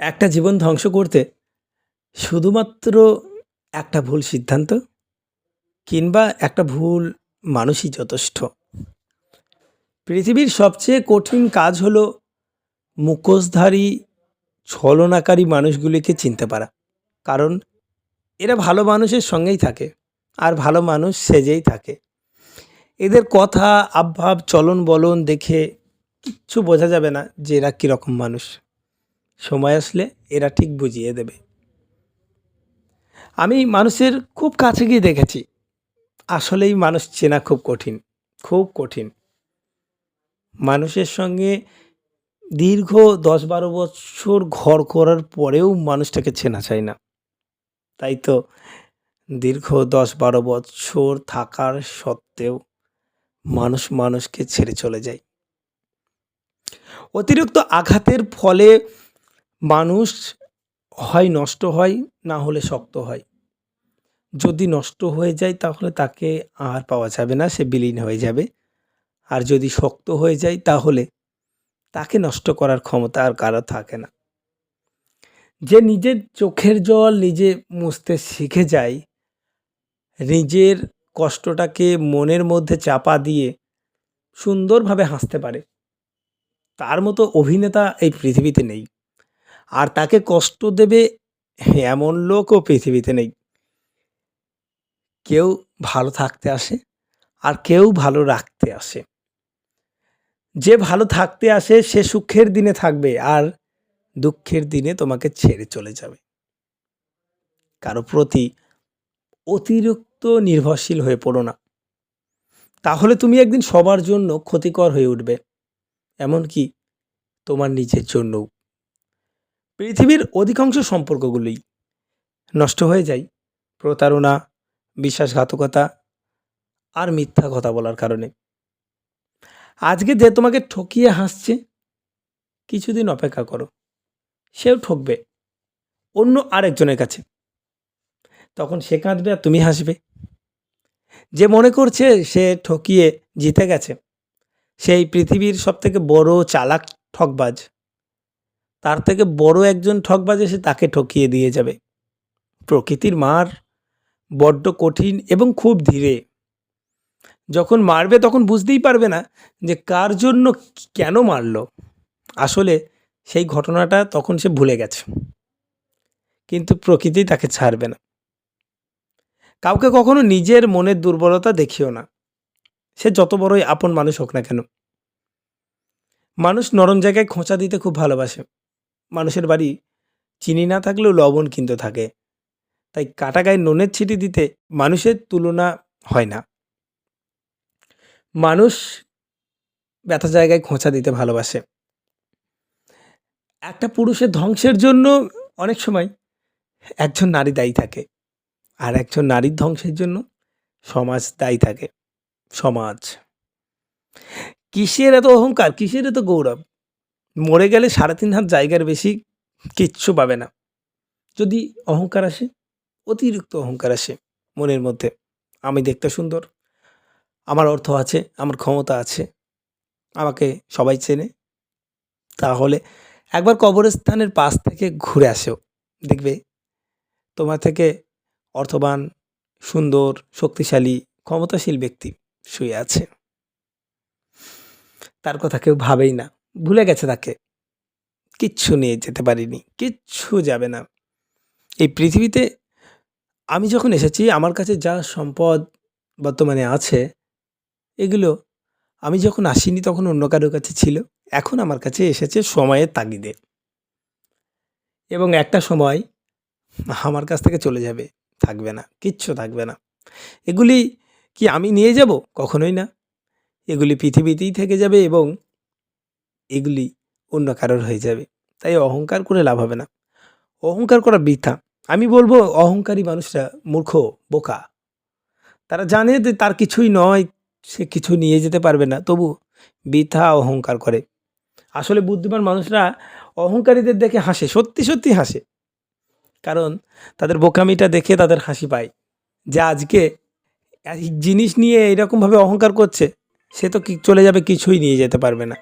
একটা জীবন ধ্বংস করতে শুধুমাত্র একটা ভুল সিদ্ধান্ত কিংবা একটা ভুল মানুষই যথেষ্ট। পৃথিবীর সবচেয়ে কঠিন কাজ হলো মুখোশধারী, ছলনাকারী মানুষগুলিকে চিনতে পারা। কারণ এরা ভালো মানুষের সঙ্গেই থাকে আর ভালো মানুষ সেজেই থাকে। এদের কথা আবভাব চলন বলন দেখে কিচ্ছু বোঝা যাবে না যে এরা কীরকম মানুষ। সময় আসলে এরা ঠিক বুঝিয়ে দেবে। আমি মানুষের খুব কাছে গিয়ে দেখেছি। আসলেই মানুষ চেনা খুব কঠিন খুব কঠিন। মানুষের সঙ্গে দীর্ঘ দশ বারো বছর ঘর করার পরেও মানুষটাকে চেনা চায় না। তাই তো দীর্ঘ দশ বারো বছর থাকার সত্ত্বেও মানুষ মানুষকে ছেড়ে চলে যায়। অতিরিক্ত আঘাতের ফলে মানুষ হয় নষ্ট হয়, না হলে শক্ত হয়। যদি নষ্ট হয়ে যায়, তাহলে তাকে আর পাওয়া যাবে না, সে বিলীন হয়ে যাবে। আর যদি শক্ত হয়ে যায়, তাহলে তাকে নষ্ট করার ক্ষমতা আর কারও থাকে না। যে নিজের চোখের জল নিজে মুছতে শিখে যায়, নিজের কষ্টটাকে মনের মধ্যে চাপা দিয়ে সুন্দরভাবে হাসতে পারে। তার মতো অভিনেতা এই পৃথিবীতে নেই। আর তাকে কষ্ট দেবে এমন লোকও পৃথিবীতে নেই। কেউ ভালো থাকতে আসে আর কেউ ভালো রাখতে আসে। যে ভালো থাকতে আসে, সে সুখের দিনে থাকবে আর দুঃখের দিনে তোমাকে ছেড়ে চলে যাবে। কারও প্রতি অতিরিক্ত নির্ভরশীল হয়ে পড়ো না। তাহলে তুমি একদিন সবার জন্য ক্ষতিকর হয়ে উঠবে। এমনকি তোমার নিজের জন্যও। পৃথিবীর অধিকাংশ সম্পর্কগুলোই নষ্ট হয়ে যায়। প্রতারণা, বিশ্বাসঘাতকতা আর মিথ্যা কথা বলার কারণে। আজকে যে তোমাকে ঠকিয়ে হাসছে, কিছুদিন অপেক্ষা করো। সেও ঠকবে অন্য আরেকজনের কাছে। তখন সে কাঁদবে আর তুমি হাসবে। যে মনে করছে সে ঠকিয়ে জিতে গেছে, সেই পৃথিবীর সবথেকে বড় চালাক ঠকবাজ। তার থেকে বড় একজন ঠকবাজ এসে তাকে ঠকিয়ে দিয়ে যাবে। প্রকৃতির মার বড্ড কঠিন এবং খুব ধীরে। যখন মারবে তখন বুঝতেই পারবে না যে কার জন্য কেন মারলো। আসলে সেই ঘটনাটা তখন সে ভুলে গেছে। কিন্তু প্রকৃতি তাকে ছাড়বে না। কাউকে কখনো নিজের মনের দুর্বলতা দেখিও না। সে যত বড়ই আপন মানুষ হোক না কেন। মানুষ নরম জায়গায় খোঁচা দিতে খুব ভালোবাসে। মানুষের বাড়ি চিনি না থাকলেও লবণ কিন্তু থাকে। তাই কাটা গায়ে নুনের ছিটি দিতে মানুষের তুলনা হয় না। মানুষ ব্যথা জায়গায় খোঁচা দিতে ভালোবাসে। একটা পুরুষের ধ্বংসের জন্য অনেক সময় একজন নারী দায়ী থাকে আর একজন নারীর ধ্বংসের জন্য সমাজ দায়ী থাকে। সমাজ। কিসের এত অহংকার? কিসের এত গৌরব? মরে গেলে সাড়ে তিন হাত জায়গার বেশি কিচ্ছু পাবে না। যদি অহংকার আসে, অতিরিক্ত অহংকার আসে মনের মধ্যে, আমি দেখতে সুন্দর, আমার অর্থ আছে, আমার ক্ষমতা আছে, আমাকে সবাই চেনে, তাহলে একবার কবরস্থানের পাশ থেকে ঘুরে আসেও দেখবে তোমার থেকে অর্থবান, সুন্দর, শক্তিশালী, ক্ষমতাশীল ব্যক্তি শুয়ে আছে। তার কথা কেউ ভাবেই না। ভুলে গেছে তাকে। কিচ্ছু নিয়ে যেতে পারিনি, কিচ্ছু যাবে না। এই পৃথিবীতে আমি যখন এসেছি, আমার কাছে যা সম্পদ বর্তমানে আছে, এগুলো আমি যখন আসিনি তখন অন্য কারোর কাছে ছিল, এখন আমার কাছে এসেছে সময়ের তাগিদে। এবং একটা সময় আমার কাছ থেকে চলে যাবে, থাকবে না, কিচ্ছু থাকবে না। এগুলি কি আমি নিয়ে যাব? কখনোই না। এগুলি পৃথিবীতেই থেকে যাবে এবং এগুলি অন্য কারোর হয়ে যাবে। তাই অহংকার করে লাভ হবে না। অহংকার করা বৃথা। আমি বলব, অহংকারী মানুষরা মূর্খ, বোকা। তারা জানে যে তার কিছুই নয়, সে কিছু নিয়ে যেতে পারবে না। তবু বৃথা অহংকার করে। আসলে বুদ্ধিমান মানুষরা অহংকারীদের দেখে হাসে, সত্যি সত্যি হাসে। কারণ তাদের বোকামিটা দেখে তাদের হাসি পায়। যে আজকে জিনিস নিয়ে এরকমভাবে অহংকার করছে, সে তো চলে যাবে, কিছুই নিয়ে যেতে পারবে না।